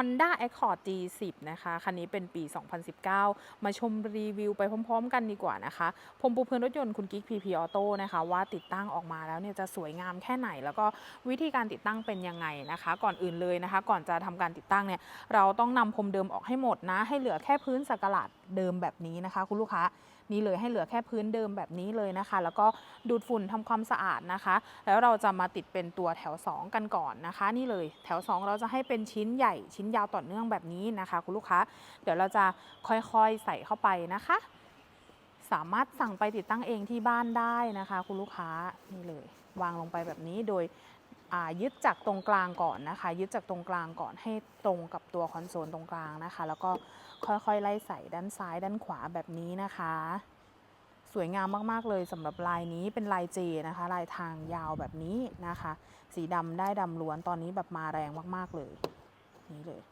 Honda Accord G10 นะคะคันนี้เป็นปี 2019 มาชมรีวิวไปพร้อมๆ กันดีกว่านะคะผมปูพื้นรถยนต์คุณกิ๊ก PP Auto นะคะว่าติดตั้งออกมาแล้วเนี่ยจะสวยงามแค่ไหน แล้วก็วิธีการติดตั้งเป็นยังไงนะคะ ก่อนอื่นเลยนะคะ ก่อนจะทำการติดตั้งเนี่ยเราต้องนำพรมเดิมออกให้หมดนะ ให้เหลือแค่พื้นสักหลาด เดิมแบบนี้นะคะ คุณลูกค้านี่เลยให้เหลือแค่พื้นเดิมแบบนี้เลยนะคะ แล้วก็ดูดฝุ่นทำความสะอาดนะคะ แล้วเราจะมาติดเป็นตัวแถว 2 กันก่อนนะคะ นี่เลยแถว 2 เราจะให้เป็นชิ้นใหญ่ชิ้นยาวต่อเนื่องแบบนี้นะคะ คุณลูกค้า เดี๋ยวเราจะค่อยๆใส่เข้าไปนะคะ สามารถสั่งไปติดตั้งเองที่บ้านได้นะคะ คุณลูกค้านี่เลยวางลงไปแบบนี้โดย ยึดจากตรงกลางก่อนนะคะ ยึดจากตรงกลางก่อนให้ตรงกับตัวคอนโซลตรงกลางนะคะ แล้วก็ค่อยๆ ไล่ใส่ด้านซ้ายด้านขวาแบบนี้นะคะ สวยงามมากๆเลยสำหรับลายนี้เป็นลายเจนะคะ ลายทางยาวแบบนี้นะคะ สีดำได้ดำล้วนตอนนี้แบบมาแรงมากๆเลย นี่เลย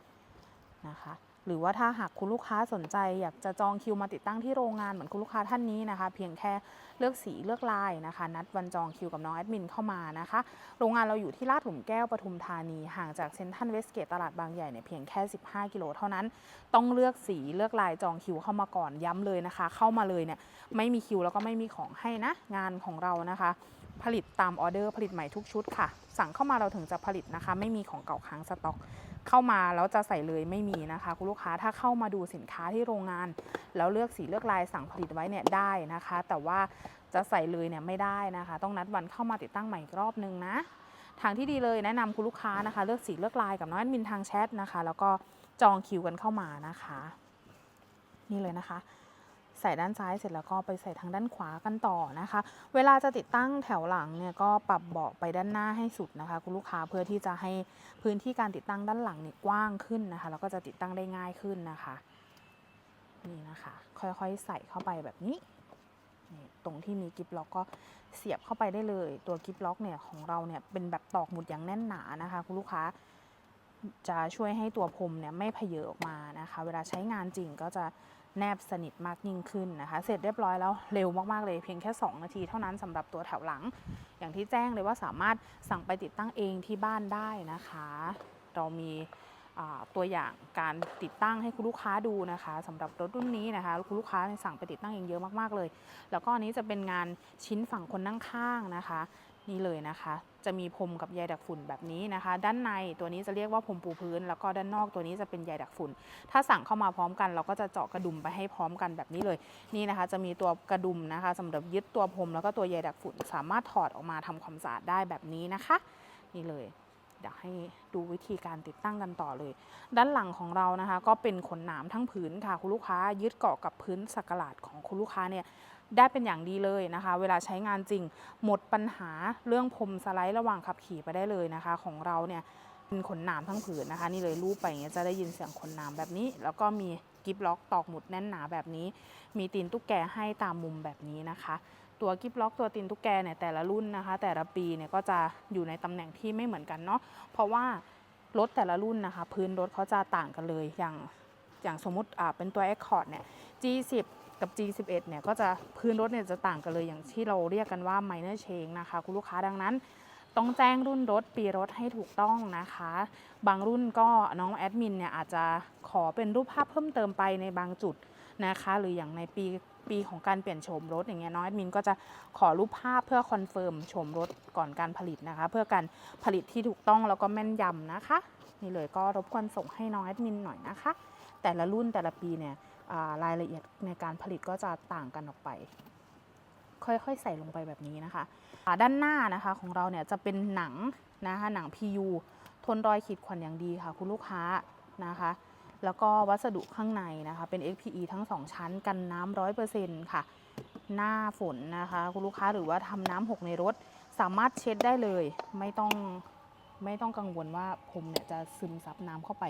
นะคะ หรือว่าถ้าหากคุณลูกค้าสนใจ อยากจะจองคิวมาติดตั้งที่โรงงานเหมือนคุณลูกค้าท่านนี้นะคะ เพียงแค่เลือกสีเลือกลายนะคะ นัดวันจองคิวกับน้องแอดมินเข้ามานะคะ โรงงานเราอยู่ที่ลาดหลุมแก้วปทุมธานี ห่างจากเซ็นทรัลเวสเกตตลาดบางใหญ่เนี่ยเพียงแค่ 15 กิโลเท่านั้น ต้องเลือกสีเลือกลายจองคิวเข้ามาก่อนย้ำเลยนะคะ เข้ามาเลยเนี่ยไม่มีคิวแล้วก็ไม่มีของให้นะงานของเรานะคะ ผลิตตามออเดอร์ผลิตใหม่ทุกชุดค่ะ สั่งเข้ามาเราถึงจะผลิตนะคะ ไม่มีของเก่าค้างสต็อก เข้ามาแล้วจะใส่เลยไม่มีนะคะ คุณลูกค้าถ้าเข้ามาดูสินค้าที่โรงงาน แล้วเลือกสีเลือกลายสั่งผลิตไว้เนี่ยได้นะคะ แต่ว่าจะใส่เลยเนี่ยไม่ได้นะคะ ต้องนัดวันเข้ามาติดตั้งใหม่อีกรอบนึงนะทางที่ดีเลยแนะนำคุณลูกค้านะคะ เลือกสีเลือกลายกับน้องแอดมินทางแชทนะคะ แล้วก็จองคิวกันเข้ามานะคะ นี่เลยนะคะ ใส่ด้านซ้ายเสร็จแล้วก็ไปใส่ทางด้านขวากันต่อนะคะ เวลาจะติดตั้งแถวหลังเนี่ยก็ปรับเบาะไปด้านหน้าให้สุดนะคะ คุณลูกค้าเพื่อที่จะให้พื้นที่การติดตั้งด้านหลังเนี่ยกว้างขึ้นนะคะ แล้วก็จะติดตั้งได้ง่ายขึ้นนะคะนี่นะคะ ค่อยๆ ใส่เข้าไปแบบนี้นตรงที่มีกิฟล็อกก็เสียบเข้าไปได้เลย ตัวกิฟล็อกเนี่ยของเราเนี่ยเป็นแบบตอกหมุดอย่างแน่นหนานะคะคุณลูกค้าจะช่วยให้ตัวพรมเนี่ยไม่เพเยอออกมานะคะ เวลาใช้งานจริงก็จะ แนบสนิทมากยิ่งขึ้นนะคะ เสร็จเรียบร้อยแล้วเร็วมาก ๆ เลยเพียงแค่ 2 นาทีเท่านั้นสำหรับตัวแถวหลัง อย่างที่แจ้งเลยว่าสามารถสั่งไปติดตั้งเองที่บ้านได้นะคะ เรามีตัวอย่างการติดตั้งให้คุณลูกค้าดูนะคะสำหรับรถรุ่นนี้นะคะคุณลูกค้ามีสั่งไปติดตั้งเองเยอะมากๆเลย แล้วก็อันนี้จะเป็นงานชิ้นฝั่งคนนั่งข้างนะคะ นี่เลยนะคะ จะมีพรมกับใยดักฝุ่นแบบนี้นะคะ ด้านในตัวนี้จะเรียกว่าพรมปูพื้น แล้วก็ด้านนอกตัวนี้จะเป็นใยดักฝุ่น ถ้าสั่งเข้ามาพร้อมกัน เราก็จะเจาะกระดุมไปให้พร้อมกันแบบนี้เลย นี่นะคะ จะมีตัวกระดุมนะคะสำหรับยึดตัวพรมแล้วก็ตัวใยดักฝุ่น สามารถถอดออกมาทำความสะอาดได้แบบนี้นะคะ นี่เลยเดี๋ยวให้ดูวิธีการติดตั้งกันต่อเลย ด้านหลังของเรานะคะ ก็เป็นขนหนามทั้งผืนค่ะคุณลูกค้ายึดเกาะกับพื้นสักหลาดของคุณลูกค้าเนี่ย ได้เป็นอย่างดีเลยนะคะ เวลาใช้งานจริงหมดปัญหาเรื่องพรมสไลด์ระหว่างขับขี่ไปได้เลยนะคะ ของเราเนี่ยเป็นขนหนามทั้งผืนนะคะ นี่เลยรูปไปอย่างเงี้ยจะได้ยินเสียงขนหนามแบบนี้ แล้วก็มีกิฟล็อกตอกหมุดแน่นหนาแบบนี้ มีตีนตุ๊กแกให้ตามมุมแบบนี้นะคะตัวกิฟล็อกตัวตีนตุ๊กแกเนี่ยแต่ละรุ่นนะคะ แต่ละปีเนี่ยก็จะอยู่ในตำแหน่งที่ไม่เหมือนกันเนาะเพราะว่ารถแต่ละรุ่นนะคะ พื้นรถเขาจะต่างกันเลยอย่างอย่างสมมติอ่าเป็นตัว Accord เนี่ย G10 กับ G11 เนี่ยก็จะพื้นรถเนี่ยจะต่างกันเลยอย่างที่เราเรียกกันว่า minor change นะคะ คุณลูกค้าดังนั้น ต้องแจ้งรุ่นรถปีรถให้ถูกต้องนะคะ บางรุ่นก็น้องแอดมินเนี่ยอาจจะขอเป็นรูปภาพเพิ่มเติมไปในบางจุดนะคะ หรืออย่างในปีปีของการเปลี่ยนโฉมรถอย่างเงี้ยน้องแอดมินก็จะขอรูปภาพเพื่อคอนเฟิร์มโฉมรถก่อนการผลิตนะคะ เพื่อการผลิตที่ถูกต้องแล้วก็แม่นยำนะคะ นี่เลยก็รบกวนส่งให้น้องแอดมินหน่อยนะคะ แต่ละรุ่นแต่ละปีเนี่ย รายละเอียดในการผลิตก็จะต่างกันออกไป ค่อยๆ ใส่ลงไปแบบนี้นะคะด้านหน้านะคะของเราเนี่ยจะเป็นหนังนะคะหนัง PU ทนรอยขีดข่วนอย่างดีค่ะ คุณลูกค้านะคะแล้วก็วัสดุข้างในนะคะ เป็น XPE ทั้ง 2 ชั้นกันน้ำร้อยเปอร์เซ็นต์ค่ะ หน้าฝนนะคะ คุณลูกค้าหรือว่าทำน้ำหกในรถ สามารถเช็ดได้เลย ไม่ต้อง ไม่ต้องกังวลว่าผมเนี่ยจะซึมซับน้ำเข้าไป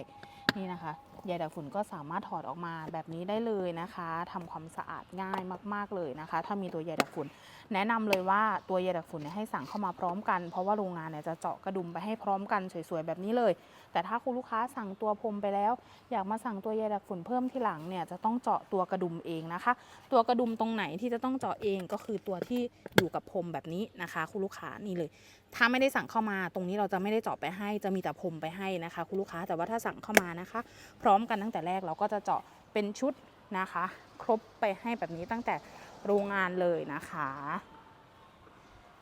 นี่นะคะใยดักฝุ่นก็สามารถถอดออกมาแบบนี้ได้เลยนะคะทำความสะอาดง่ายมาก ๆเลยนะคะ ถ้ามีตัวใยดักฝุ่น แนะนำเลยว่าตัวใยดักฝุ่นเนี่ยให้สั่งเข้ามาพร้อมกัน เพราะว่าโรงงานเนี่ยจะเจาะกระดุมไปให้พร้อมกันสวยๆแบบนี้เลย แต่ถ้าคุณลูกค้าสั่งตัวพรมไปแล้ว อยากมาสั่งตัวใยดักฝุ่นเพิ่มที่หลังเนี่ยจะต้องเจาะตัวกระดุมเองนะคะ ตัวกระดุมตรงไหนที่จะต้องเจาะเองก็คือตัวที่อยู่กับพรมแบบนี้นะคะ คุณลูกค้านี่เลยถ้าไม่ได้สั่งเข้ามาตรงนี้เราจะไม่ได้เจาะไปให้ จะมีแต่พรมไปให้นะคะ คุณลูกค้าแต่ว่าถ้าสั่งเข้ามานะคะ พร้อมกันตั้งแต่แรกเราก็จะเจาะเป็นชุดนะคะ ครบไปให้แบบนี้ตั้งแต่โรงงานเลยนะคะ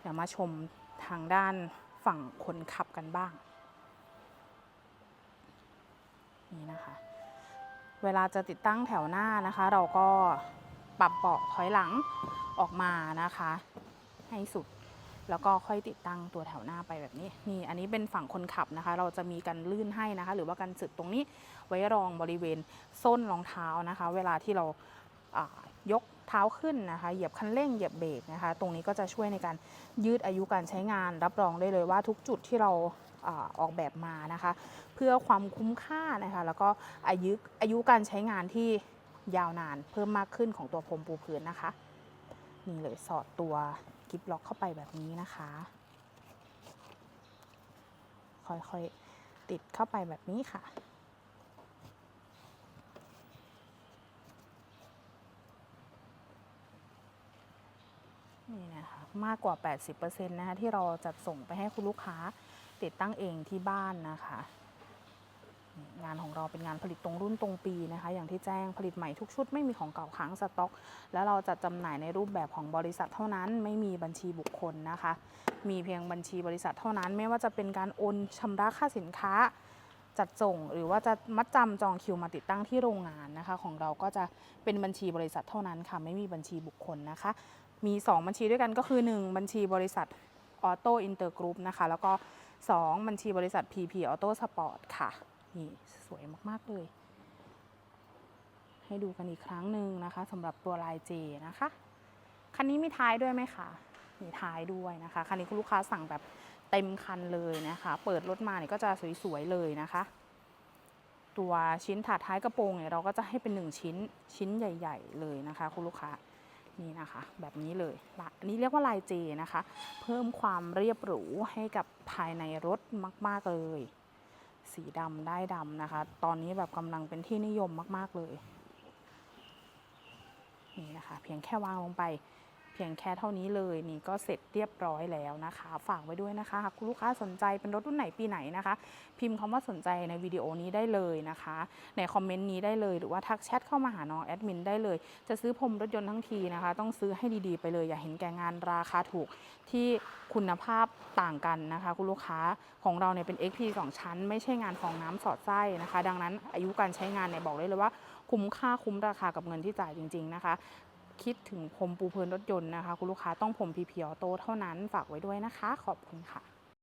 เดี๋ยวมาชมทางด้านฝั่งคนขับกันบ้าง นี่นะคะ เวลาจะติดตั้งแถวหน้านะคะ เราก็ปรับเบาะถอยหลังออกมานะคะ ให้สุด แล้วก็ค่อยติดตั้งตัวแถวหน้าไปแบบนี้ นี่อันนี้เป็นฝั่งคนขับนะคะ เราจะมีกันลื่นให้นะคะ หรือว่ากันสึกตรงนี้ไว้รองบริเวณส้นรองเท้านะคะ เวลาที่เราายกเท้าขึ้นนะคะ เหยียบคันเร่งเหยียบเบรกนะคะ ตรงนี้ก็จะช่วยในการยืดอายุการใช้งาน รับรองได้เลยว่าทุกจุดที่เราอาออกแบบมานะคะ เพื่อความคุ้มค่านะคะ แล้วก็อายุอายุการใช้งานที่ยาวนานเพิ่มมากขึ้นของตัวพรมปูพื้นนะคะ นี่เลยสอดตัว กิฟล็อกเข้าไปแบบนี้นะคะ ค่อยๆ ติดเข้าไปแบบนี้ค่ะ นี่นะคะ มากกว่า 80%นะคะที่เราจัดส่งไปให้คุณลูกค้าติดตั้งเองที่บ้านนะคะ งานของเราเป็นงานผลิตตรงรุ่นตรงปีนะคะ อย่างที่แจ้งผลิตใหม่ทุกชุดไม่มีของเก่าค้างสต็อก แล้วเราจะจำหน่ายในรูปแบบของบริษัทเท่านั้น ไม่มีบัญชีบุคคลนะคะ มีเพียงบัญชีบริษัทเท่านั้น ไม่ว่าจะเป็นการโอนชำระค่าสินค้า จัดส่ง หรือว่าจะมัดจำจองคิวมาติดตั้งที่โรงงานนะคะ ของเราก็จะเป็นบัญชีบริษัทเท่านั้นค่ะ ไม่มีบัญชีบุคคลนะคะ มี 2 บัญชีด้วยกันก็คือ 1 บัญชีบริษัทออโต้อินเตอร์กรุ๊ปนะคะแล้วก็ 2 บัญชีบริษัท PP Auto Sport ค่ะ นี่สวยมากๆเลย ให้ดูกันอีกครั้งหนึ่งนะคะสำหรับตัวลายเจนะคะ คันนี้มีท้ายด้วยไหมคะมีท้ายด้วยนะคะ คันนี้คุณลูกค้าสั่งแบบเต็มคันเลยนะคะ เปิดรถมาเนี่ยก็จะสวยๆเลยนะคะ ตัวชิ้นถาดท้ายกระโปรงเนี่ยเราก็จะให้เป็นหนึ่งชิ้นชิ้นใหญ่ ๆ เลยนะคะ คุณลูกค้านี่นะคะ แบบนี้เลยละอันนี้เรียกว่าลายเจนะคะ เพิ่มความเรียบหรูให้กับภายในรถมาก ๆ เลย สีดำได้ดำนะคะ ตอนนี้แบบกำลังเป็นที่นิยมมาก ๆ เลย นี่นะคะ เพียงแค่วางลงไป เพียงแค่เท่านี้เลยนี่ก็เสร็จเรียบร้อยแล้วนะคะ ฝากไว้ด้วยนะคะหากคุณลูกค้าสนใจเป็นรถรุ่นไหนปีไหนนะคะ พิมพ์คำว่าสนใจในวิดีโอนี้ได้เลยนะคะ ในคอมเมนต์นี้ได้เลยหรือว่าทักแชทเข้ามาหาน้องแอดมินได้เลย จะซื้อพรมรถยนต์ทั้งทีนะคะ ต้องซื้อให้ดีๆไปเลย อย่าเห็นแก่งานราคาถูกที่คุณภาพต่างกันนะคะ คุณลูกค้าของเราเนี่ยเป็น XP 2 ชั้น ไม่ใช่งานฟองน้ำสอดไส้นะคะ ดังนั้นอายุการใช้งานเนี่ยบอกได้เลยว่า คุ้มค่าคุ้มราคากับเงินที่จ่ายจริง ๆนะคะ คิดถึงพรมปูพื้นรถยนต์นะคะ คุณลูกค้าต้องพรม PP Auto เท่านั้นฝากไว้ด้วยนะคะ ขอบคุณค่ะ